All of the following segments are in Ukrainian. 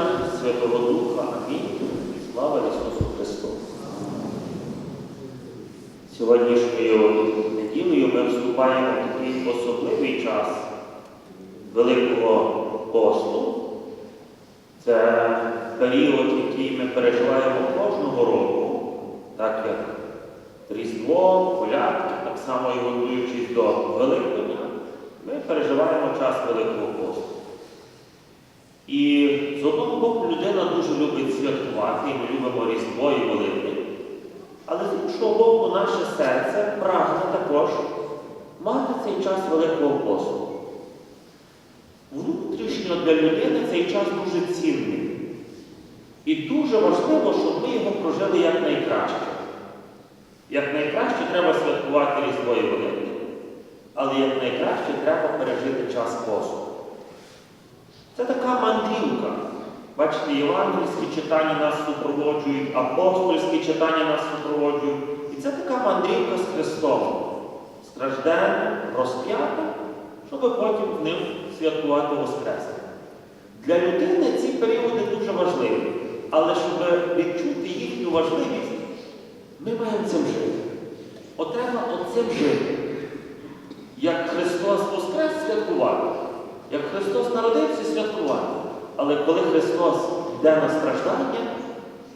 Сина, і Святого Духа. Амінь. І слава Ісусу Христу. Сьогоднішньою неділею ми вступаємо в такий особливий час Великого посту. Це період, який ми переживаємо кожного року, так як Різдво, колядки, так само і готуючись до Великодня, ми переживаємо час Великого посту. І з одного боку людина дуже любить святкувати, і ми любимо Різдво і Великдень. Але з іншого боку, наше серце прагне також мати цей час Великого посту. Внутрішньо для людини цей час дуже цінний. І дуже важливо, щоб ми його прожили якнайкраще. Якнайкраще треба святкувати Різдво і Великдень, але якнайкраще треба пережити час посту. Це така мандрівка. Бачите, євангельські читання нас супроводжують, апостольські читання нас супроводжують. І це така мандрівка з Христом, стражденним, розп'ятим, щоб потім в ним святкувати Воскресення. Для людини ці періоди дуже важливі, але щоб відчути їхню важливість, ми маємо цим жити. От треба оцим жити. Як Христос Воскрес святкувати, Христос народився святкувати. Але коли Христос йде на страждання,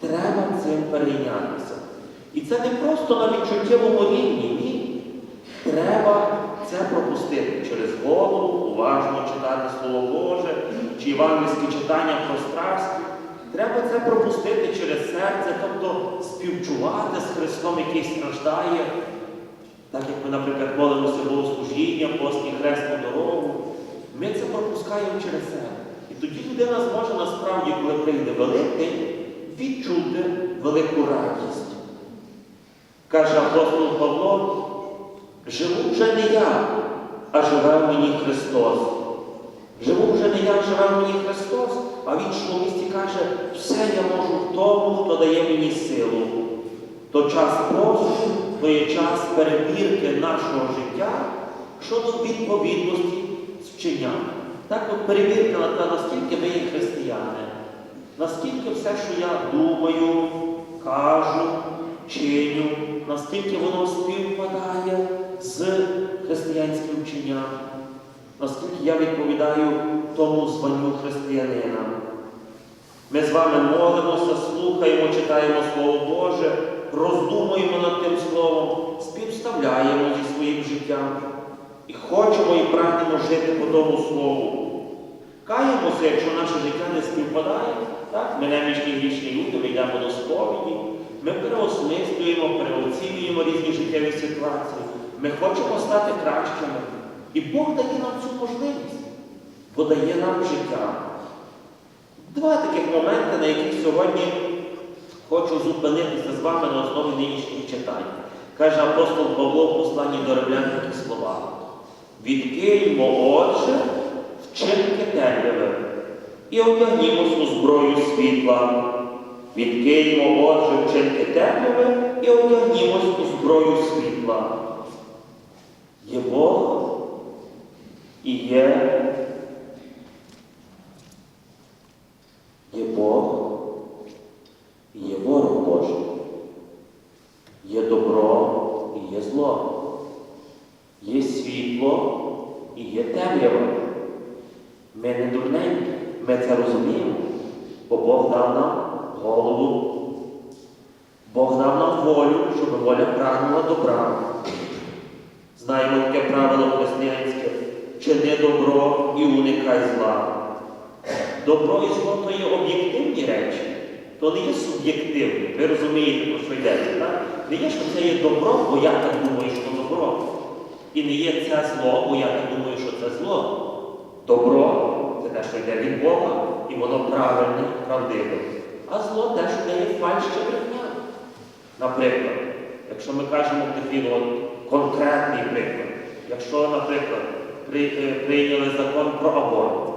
треба цим перейнятися. І це не просто на відчуттєвому рівні, ні. Треба це пропустити через голову, уважно читати Слово Боже, чи євангельські читання про страсті. Треба це пропустити через серце, тобто співчувати з Христом, який страждає, так як ми, наприклад, молимося богослужіння, постні хресну дорогу. Ми це пропускаємо через себе. І тоді людина зможе насправді, коли прийде Великдень, відчути велику радість. Каже апостол Павло, живу вже не я, а живе в мені Христос. Живу вже не я, живе в мені Христос, а в іншому місці каже, все я можу в тому, хто дає мені силу. То час посту, то є час перевірки нашого життя щодо відповідності з. Так от перевірка на те, наскільки ми є християни, наскільки все, що я думаю, кажу, чиню, наскільки воно співпадає з християнським вченням, наскільки я відповідаю тому званню християнина. Ми з вами молимося, слухаємо, читаємо Слово Боже, роздумуємо над тим Словом, співставляємо зі своїм життям. І хочемо і прагнемо жити по тому слову. Каємося, якщо наше життя не співпадає, так? ми немічні грішні люди, ми йдемо до сповіді, ми переосмислюємо, переоцінюємо різні життєві ситуації. Ми хочемо стати кращими. І Бог дає нам цю можливість, бо дає нам життя. Два таких моменти, на яких сьогодні хочу зупинитися з вами на основі нинішніх читань. Каже апостол Павло в посланні до римлян такі слова. Відкиньмо, отже, вчинки темряви і одягнімось у зброю світла. Відкиньмо, отже, вчинки темряви і одягнімось у зброю світла. Є Бог і є. Є Бог і є ворог Божий. Є добро і є зло. Є світло і є темрява. Ми не дурненькі, ми це розуміємо, бо Бог дав нам голову. Бог дав нам волю, щоб воля прагнула добра. Знаємо таке правило християнське, чини добро і уникай зла. Добро і зло то є об'єктивні речі, то не є суб'єктивні. Ви розумієте, про що йдеться, так? Не є, що це є добро, бо я так думаю, що добро. І не є це зло, бо я так думаю, що це зло. Добро це те, що йде від Бога, і воно правильне, правдиве. А зло те, що дає фальш брехня. Наприклад, якщо ми кажемо такий конкретний приклад, якщо, наприклад, при, е, прийняли закон про аборт,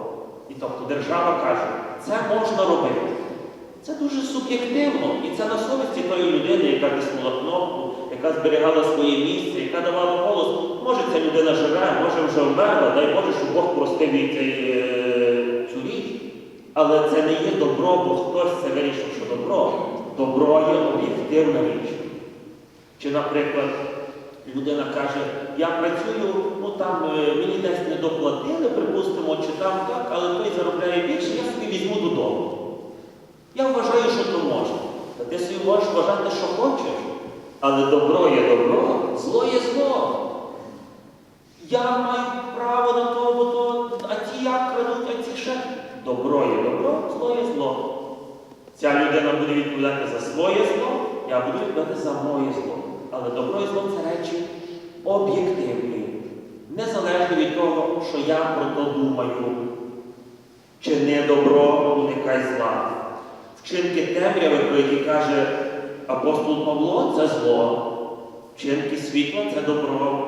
і тобто держава каже, це можна робити. Це дуже суб'єктивно. І це на совісті тої людини, яка тиснула кнопку, яка зберігала своє місце, яка давала голос. Може, ця людина живе, може вже вмерла, дай Боже, щоб Бог простив їй е, цю річ. Але це не є добро, бо хтось це вирішив, що добро. Добро є об'єктивна річ. Чи, наприклад, людина каже, я працюю, ну там е, мені десь не доплатили, припустимо, чи там так, але той заробляє більше, я собі візьму додому. Я вважаю, що то можна. Та ти собі можеш вважати, що хочеш. Але добро є добро, зло є зло. Я маю право на то, бо то, а ті як крадуть, а ці ще. Добро є добро, зло є зло. Ця людина буде відповідати за своє зло, я буду відповідати за моє зло. Але добро і зло це речі об'єктивні, незалежно від того, що я про то думаю. Чи не добро уникай зла. Вчинки темряви, про які каже апостол Павло, це зло. Вчинки світла це добро.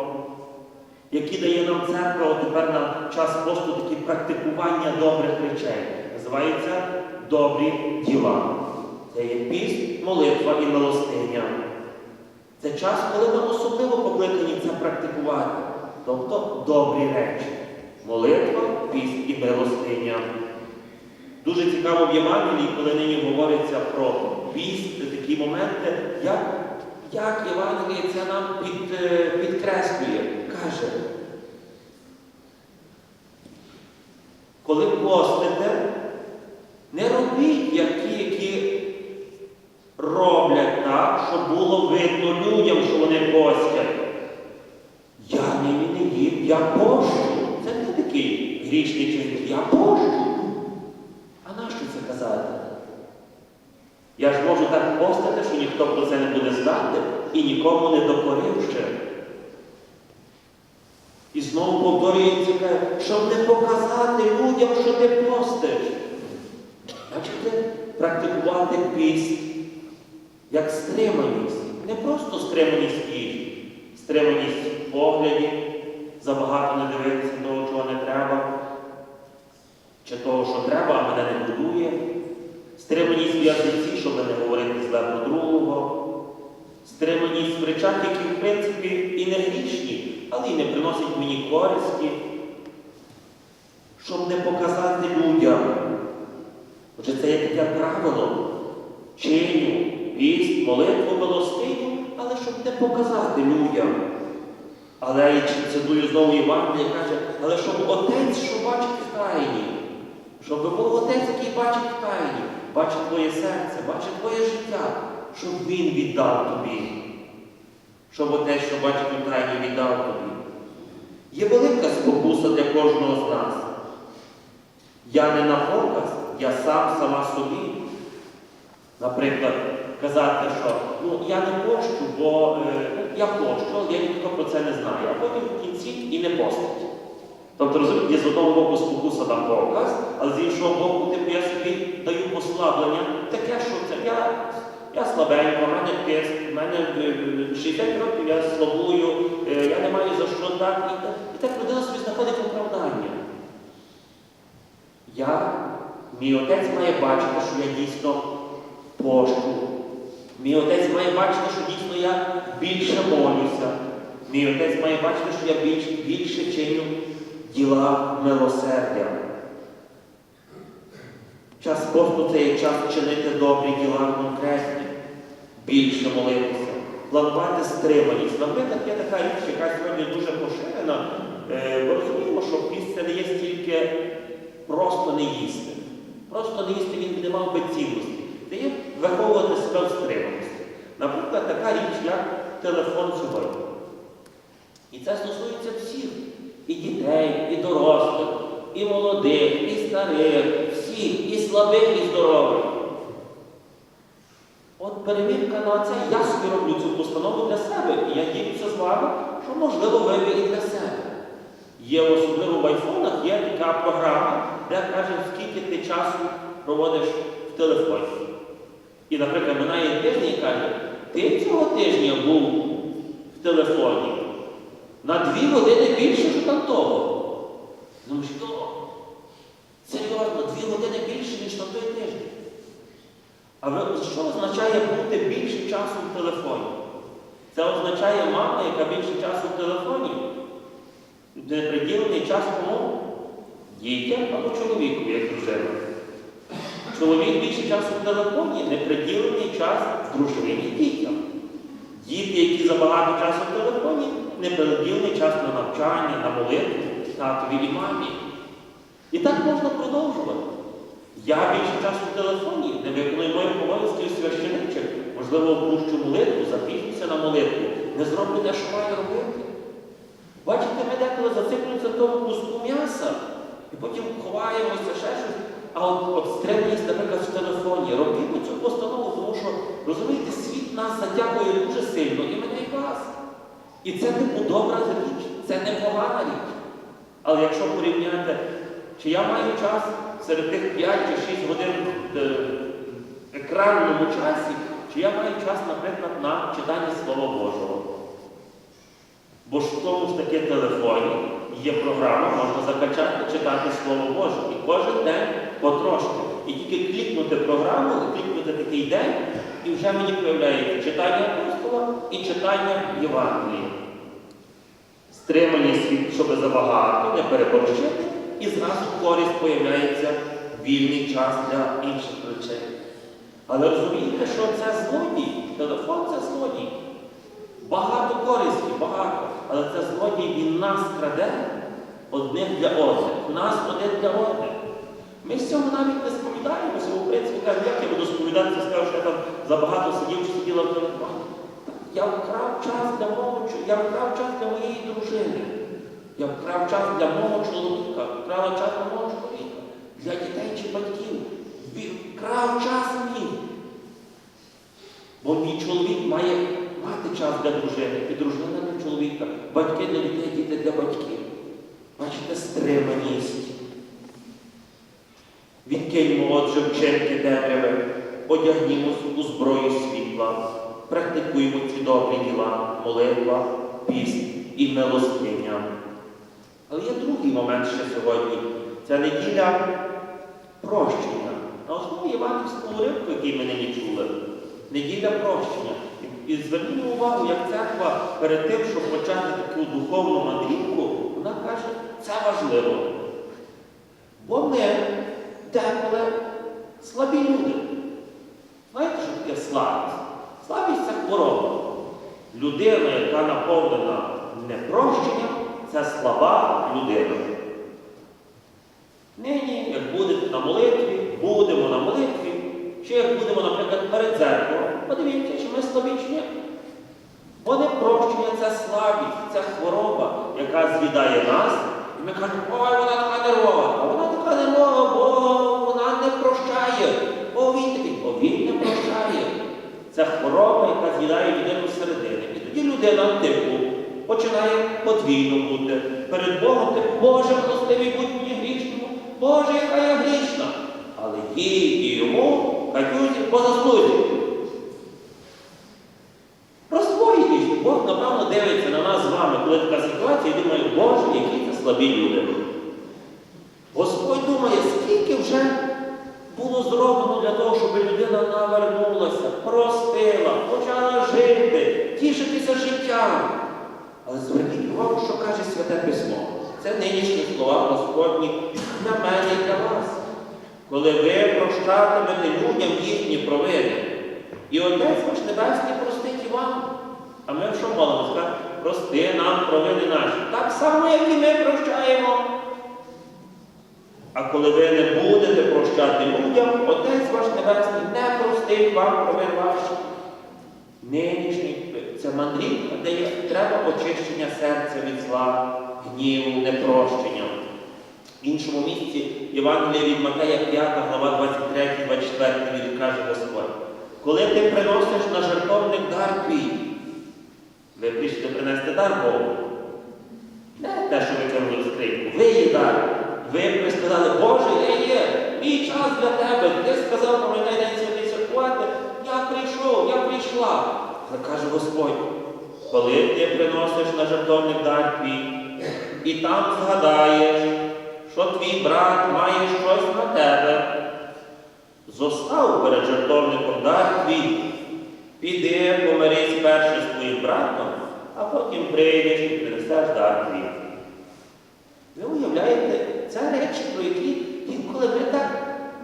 Які дає нам церква тепер на час посту такі практикування добрих речей. Називається добрі діла. Це є піст, молитва і милостиня. Це час, коли ми особливо покликані це практикувати. Тобто добрі речі. Молитва, піст і милостиня. Дуже цікаво в Євангелії, коли нині говориться про піст, такі моменти, як, як Євангеліє це нам під, е, підкреслює. Каже, коли постите, не робіть, як ті, які роблять так, щоб було видно людям, що вони постять. Я не їм, я пощу. Це не такий грішний чинник. Я пощу. А нащо це казати? Я ж можу так постати, що ніхто про це не буде знати і нікому не докорив ще. І знову повторюється, щоб не показати людям, що ти постиш. Бачите, практикувати піст як стриманість. Не просто стриманість їжі, стриманість в погляді, забагато не дивитися того, чого не треба, чи того, що треба, а мене не будує. Стриманість в язиці, щоб не говорити зле про другого. Стриманість в речах, які, в принципі, і не грішні, але й не приносять мені користі, щоб не показати людям. Отже, це є таке правило чиню, піст, молитву, милостиню, але щоб не показати людям. Але я цитую знову Євангелія, каже, але щоб отець, що бачить в тайні, щоб був отець, який бачить в тайні, бачить твоє серце, бачить твоє життя, щоб він віддав тобі. Щоб отець, що у тайні, віддав тобі. Є велика спокуса для кожного з нас. Я не на показ, я сам сама собі. Наприклад, казати, що ну, я не пощу, бо е, ну, я пощу, але я ніхто про це не знає, а потім в кінці і не постить. Тобто, розумієте, з одного боку спокуса на показ, але з іншого боку, типу, я собі даю послаблення, таке, що це я, я слабенько, в мене тиск, в мене е, 60 років я слабую, е, я не маю за що так. І так, людина собі знаходить оправдання. Я, мій отець має бачити, що я дійсно пощу. Мій отець має бачити, що дійсно я більше молюся. Мій отець має бачити, що я більше, більше чиню діла милосердя. Час посту це є час чинити добрі діла конкретні, більше молитися, планувати стриманість. Наприклад, є така річ, яка сьогодні дуже поширена. Е, Ми розуміємо, що піст це не є стільки просто не їсти. Просто не їсти він не мав би цінності. Це є виховувати себе в стриманості. Наприклад, така річ, як телефон сьогодні. І це стосується всіх. І дітей, і дорослих, і молодих, і старих, всіх, і слабих, і здорових. От перевірка на це, я собі роблю цю постанову для себе, і я ділюся з вами, що можливо вибір і для себе. Є особливо в айфонах є така програма, де каже, скільки ти часу проводиш в телефоні. І, наприклад, минає тиждень і каже, ти цього тижня був в телефоні на дві години більше, що там того. Ну що? Серйозно, дві години більше, ніж на той тиждень. А що означає бути більше часу в телефоні? Це означає мама, яка більше часу в телефоні. Неприділений час кому? Дітям або чоловіку, як дружина. Чоловік більше часу в телефоні, неприділений час дружині дітям. Діти, які забагато часу в телефоні, неприділений час на навчання, на молитву, татові і мамі. І так можна продовжувати. Я більше часу в телефоні, не виконую моїх обов'язків священичих, можливо, опущу молитву, запізнюся на молитву, не зроблю те, що маю робити. Бачите, ми деколи зациклюємося в тому куску м'яса, і потім ховаємося ще щось. А от, стриманість, наприклад, в телефоні. Робімо цю постанову, тому що, розумієте, світ нас затягує дуже сильно, і мене і вас. І це типу добра річ, це непогана річ. Але якщо порівняти, чи я маю час серед тих 5 чи 6 годин в е, екранному часі, чи я маю час, наприклад, на читання Слова Божого. Бо ж в тому ж таки телефоні є програма, можна закачати, читати Слово Боже. І кожен день потрошки. І тільки клікнути програму, клікнути такий день, і вже мені появляється читання апостола і читання Євангелії. Стриманість, щоб забагато, не переборщити, і зразу користь появляється вільний час для інших речей. Але розумієте, що це злодій, телефон це злодій. Багато користі, багато. Але це злодій, він нас краде одних для одних. Нас один для одних. Ми з цього навіть не сповідаємося, бо в принципі кажуть, як я буду сповідатися, скажу, що я там забагато сидів чи сиділа в телефоні. Я вкрав час для мого я вкрав час для моєї дружини. Я вкрав час для мого чоловіка, вкрала час для мого чоловіка, для дітей чи батьків. Вкрав час мій. Бо мій чоловік має мати час для дружини, і дружина для чоловіка, батьки для дітей, діти для батьків. Бачите, стриманість. Відкиньмо отже вчинки темряви, одягнімось у зброю світла, практикуємо ці добрі діла, молитва, піст і милостиня. Але є другий момент ще сьогодні. Це неділя прощення. На основі Іванівського уривку, який ми нині чули, неділя прощення. І звернімо увагу, як церква перед тим, щоб почати таку духовну мандрівку, вона каже, це важливо. Бо ми деколи слабі люди. Знаєте, що таке слабість? Слабість це хвороба. Людина, яка наповнена непрощенням, це слаба людина. Нині, як будете на молитві, будемо на молитві, чи як будемо, наприклад, перед церквою, подивіться, чи ми слабі чи ні. Бо непрощення це слабість, це хвороба, яка з'їдає нас. І ми кажемо, ой, вона така нервова. А вона така нервова, бо вона не прощає. Бо він такий, бо він не прощає. Це хвороба, яка з'їдає людину всередини. І тоді людина типу починає подвійно бути. Перед Богом ти, Боже, простивий будь мені грішному, Боже, яка я грішна. Але їй і йому катюзі по заслузі. Про. Бог, напевно, дивиться на нас з вами, коли така ситуація, і думає, Боже, які це слабі люди. Господь думає, скільки вже було зроблено для того, щоб людина навернулася, простила, почала жити, тішитися життям. Але зверніть увагу, що каже Святе Письмо. Це нинішні слова Господні для мене і для вас. Коли ви прощатимете людям їхні провини, і Отець ваш Небесний простить і вам. А ми що молимо? Скажемо, прости нам провини наші. Так само, як і ми прощаємо. А коли ви не будете прощати людям, Отець ваш Небесний не простить вам провин ваші. Нинішній це мандрівка, де є треба очищення серця від зла, гніву, непрощення. В іншому місці Євангелія від Матея 5, глава 23, 24 він каже Господь. Коли ти приносиш на жертовник дар твій, ви прийшли принести дар Богу. Не те, що ви в скриньку. Ви є дар. Ви сказали, Боже, я є, мій час для тебе. Ти сказав, пам'ятай день святий святкувати. Я прийшов, я прийшла. Але каже Господь, коли ти приносиш на жертовник дар твій, і там згадаєш, що твій брат має щось на тебе, зостав перед жертовником дар твій, піди, помирись перше з твоїм братом, а потім прийдеш і принесеш дар твій. Ви уявляєте, це речі, про які інколи ми так,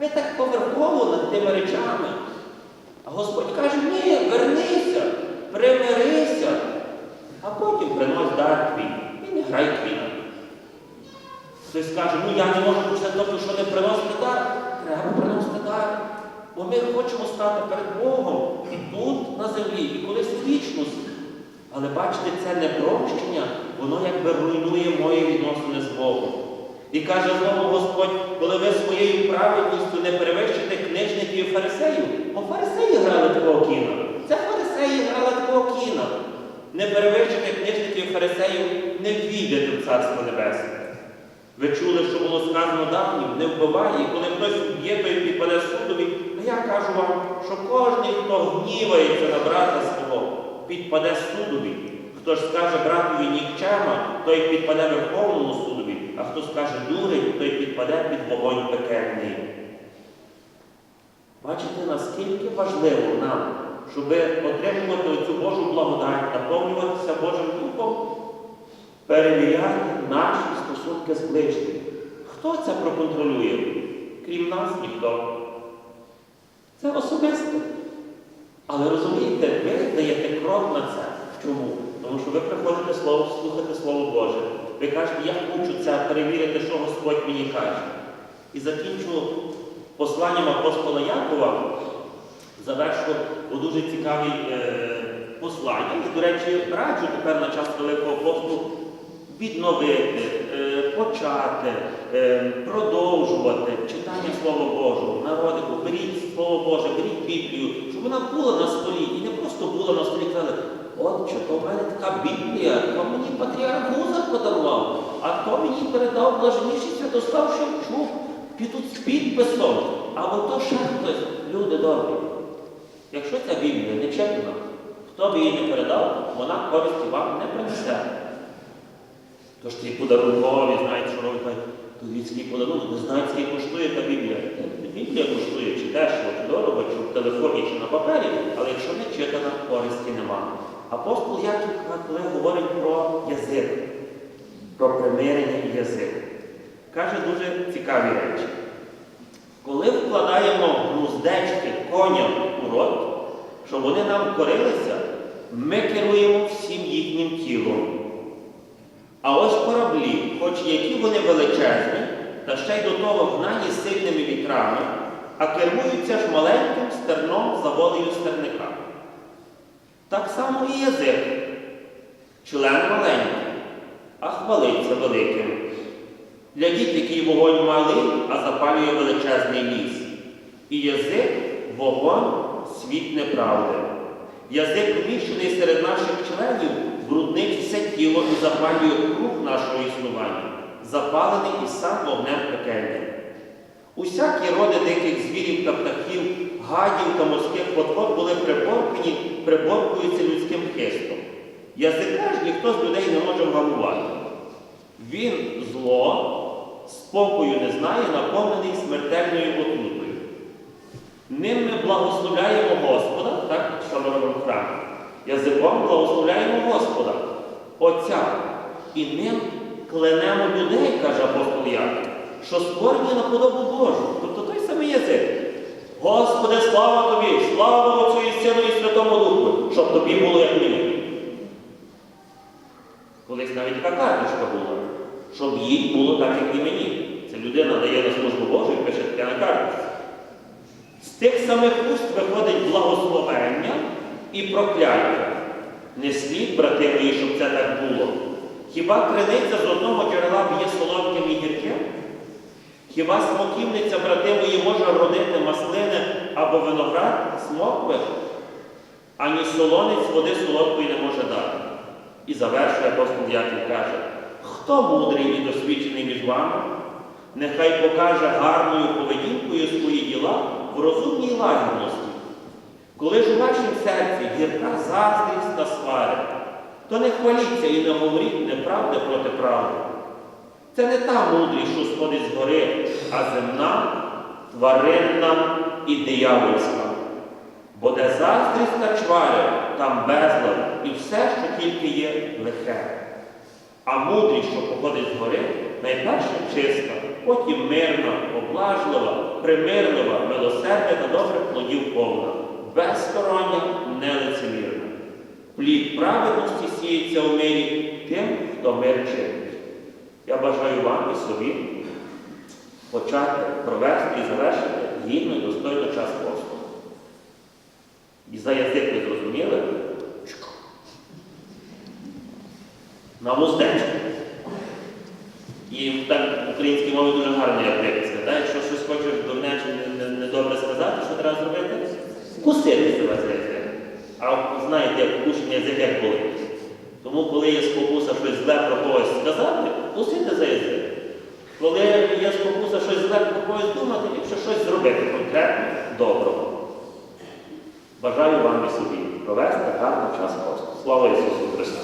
ми так поверхово над тими речами. А Господь каже, ні, вернися, примирися, а потім принось дар твій. І грай твій. Хтось скаже, ну я не можу після того, що не приносити дар. Треба приносити дар. Бо ми хочемо стати перед Богом і тут, на землі, і колись в вічності. Але бачите, це не прощення, воно якби руйнує мої відносини з Богом. І каже знову Господь, коли ви своєю праведністю не перевищите книжників і фарисеїв, бо фарисеї грали такого кіна. Це фарисеї грали такого кіна. Не перевищите книжників і фарисеїв, не війдете в Царство Небесне. Ви чули, що було сказано давнім, не вбивай, і коли хтось вб'є, то й підпаде судові. А я кажу вам, що кожен, хто гнівається на брата свого, підпаде судові. Хто ж скаже братові нікчема, той підпаде Верховному судові, а хто скаже дурень, той підпаде під вогонь пекельний. Бачите, наскільки важливо нам, щоб отримувати цю Божу благодать, наповнюватися Божим Духом, перевіряти наші стосунки з ближнім. Хто це проконтролює? Крім нас ніхто. Це особисто. Але розумієте, ви даєте крок на це. Чому? Тому що ви приходите слово, слухати Слово Боже. Ви кажете, я хочу це перевірити, що Господь мені каже. І закінчу посланням апостола Якова, завершу у дуже цікаві е, послання. І, до речі, раджу тепер на час Великого посту відновити, е, почати, е, продовжувати читання Слова Божого. Народику, беріть Слово Боже, беріть Біблію, щоб вона була на столі і не просто була на столі. Казали, Отче, то в мене така Біблія, то мені патріарх Гузар подарував, а то мені передав блаженніший Святослав Шевчук, під підписом, а ото ще хтось. Люди добрі. Якщо ця Біблія не читана, хто б її не передав, вона користі вам не принесе. Тож ці подарункові, знаєте, що робить то людський подарунок, ви знаєте, скільки коштує та Біблія. Біблія коштує чи дешево, чи дорого, чи в телефоні, чи на папері, але якщо не читана, користі нема. Апостол Яків, коли говорить про язик, про примирення і язик, каже дуже цікаві речі. Коли вкладаємо гнуздечки коням у рот, щоб вони нам корилися, ми керуємо всім їхнім тілом. А ось кораблі, хоч які вони величезні, та ще й до того гнані сильними вітрами, а кермуються ж маленьким стерном за волею стерника. Так само і язик, член маленький, а хвалиться великим. Глядіть, який вогонь малий, а запалює величезний ліс. І язик вогонь світ неправди. Язик вміщений серед наших членів, бруднить все тіло і запалює круг нашого існування, запалений і сам вогнем пекельним. Усякі роди диких звірів та птахів, гадів та морських от були приборкані, приборкуються людським хистом. Язика ж ніхто з людей не може вгамувати. Він зло, спокою не знає, наповнений смертельною отрутою. Ним ми благословляємо Господа, так, в храмі. Язиком благословляємо Господа, Отця. І ним кленемо людей, каже апостол Яків, що створені на подобу Божу. Тобто той самий язик. Господи, слава тобі, слава Отцю і Сину і Святому Духу, щоб тобі було як мені. Колись навіть така карточка була, щоб їй було так, як і мені. Це людина дає на службу Божу і пише таке на карточці. З тих самих уст виходить благословення і прокляття. Не слід, брати мої, щоб це так було. Хіба криниця з одного джерела б'є солодким і гірким? Хіба смоківниця, брати мої, може родити маслини або виноград, смокви? Ані солонець води солодкої не може дати. І завершує апостол Яків каже, хто мудрий і досвідчений між вами? Нехай покаже гарною поведінкою свої діла в розумній лагідності. Коли ж у вашім серці гірка заздрість та свари, то не хваліться і не говоріть неправди проти правди. Це не та мудрість, що сходить з гори, а земна, тваринна і диявольська. Бо де заздрість та чвари, там безлад і все, що тільки є лихе. А мудрість, що походить з гори, найперше чиста, потім мирна, поблажлива, примирлива, милосердя та добрих плодів повна, безстороння, нелицемірна. Плід праведності сіється у мирі тим, хто мир чинить. Я бажаю вам і собі почати провести і завершити гідно і достойно час посту. І за язик ви зрозуміли? На вуздечку. І в українській мові дуже гарно приказка. так? Якщо щось хочеш не- не- недобре сказати, що треба зробити? Кусити себе за язик. А знаєте, як вкушений язик як болить. Тому, коли є спокуса щось зле про когось сказати, кусити за язик. Коли є спокуса щось зле про когось думати, якщо щось зробити конкретно доброго. Бажаю вам і собі провести гарний час посту. Слава Ісусу Христу!